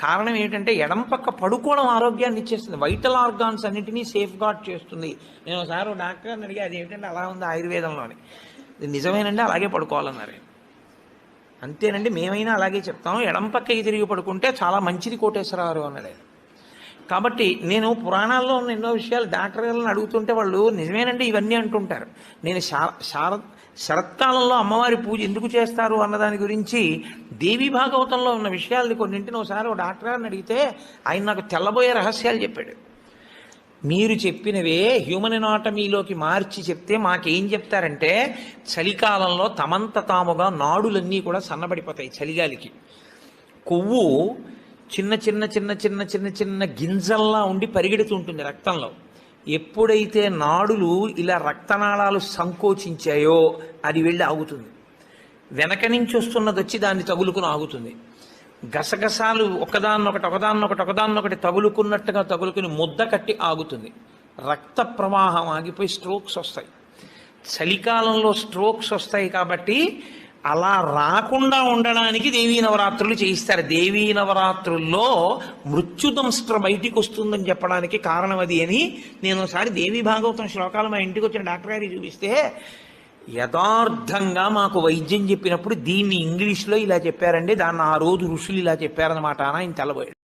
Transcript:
కారణం ఏంటంటే ఎడం పక్క పడుకోవడం ఆరోగ్యాన్ని ఇచ్చేస్తుంది. వైటల్ ఆర్గాన్స్ అన్నింటినీ సేఫ్ గార్డ్ చేస్తుంది. నేను ఒకసారి ఒక డాక్టర్ అడిగి అది ఏంటంటే అలా ఉంది ఆయుర్వేదంలోని? నిజమేనండి అలాగే పడుకోవాలన్నారు అంతేనండి మేమైనా అలాగే చెప్తాం. ఎడం పక్కకి తిరిగి పడుకుంటే చాలా మంచిది కోటేశ్వరరావు అన్నది కాబట్టి నేను పురాణాల్లో ఉన్న ఎన్నో విషయాలు డాక్టర్ గారిని అడుగుతుంటే వాళ్ళు నిజమేనండి ఇవన్నీ అంటుంటారు. నేను శార శరత్కాలంలో అమ్మవారి పూజ ఎందుకు చేస్తారు అన్నదాని గురించి దేవి భాగవతంలో ఉన్న విషయాల్ని కొన్నింటిని ఒకసారి ఒక డాక్టర్ గారిని అడిగితే ఆయన నాకు తెల్లబోయే రహస్యాలు చెప్పాడు. మీరు చెప్పినవే హ్యూమన్ ఎనాటమీలోకి మార్చి చెప్తే మాకేం చెప్తారంటే చలికాలంలో తమంత తాముగా నాడులన్నీ కూడా సన్నబడిపోతాయి చలిగాలికి. కొవ్వు చిన్న చిన్న చిన్న చిన్న చిన్న చిన్న గింజల్లా ఉండి పరిగెడుతుంటుంది రక్తంలో. ఎప్పుడైతే నాడులు ఇలా రక్తనాళాలు సంకోచించాయో అది వెళ్ళి ఆగుతుంది. వెనక నుంచి వస్తున్నది వచ్చి దాన్ని తగులుకుని ఆగుతుంది. గసగసాలు ఒకదాన్నొకటి ఒకదాన్నొకటి ఒకదాన్నొకటి తగులుకున్నట్టుగా తగులుకుని ముద్ద కట్టి ఆగుతుంది. రక్త ప్రవాహం ఆగిపోయి స్ట్రోక్స్ వస్తాయి. చలికాలంలో స్ట్రోక్స్ వస్తాయి కాబట్టి అలా రాకుండా ఉండడానికి దేవీ నవరాత్రులు చేయిస్తారు. దేవీ నవరాత్రుల్లో మృత్యుదంస్త్ర బయటికి వస్తుందని చెప్పడానికి కారణం అది అని నేను ఒకసారి దేవీ భాగవతం శ్లోకాలు మా ఇంటికి వచ్చిన డాక్టర్ గారికి చూపిస్తే యథార్థంగా మాకు వైద్యం చెప్పినప్పుడు దీన్ని ఇంగ్లీష్లో ఇలా చెప్పారండి దాన్ని ఆ రోజు ఋషులు ఇలా చెప్పారన్నమాట అని ఆయన తెల్లబోయాడు.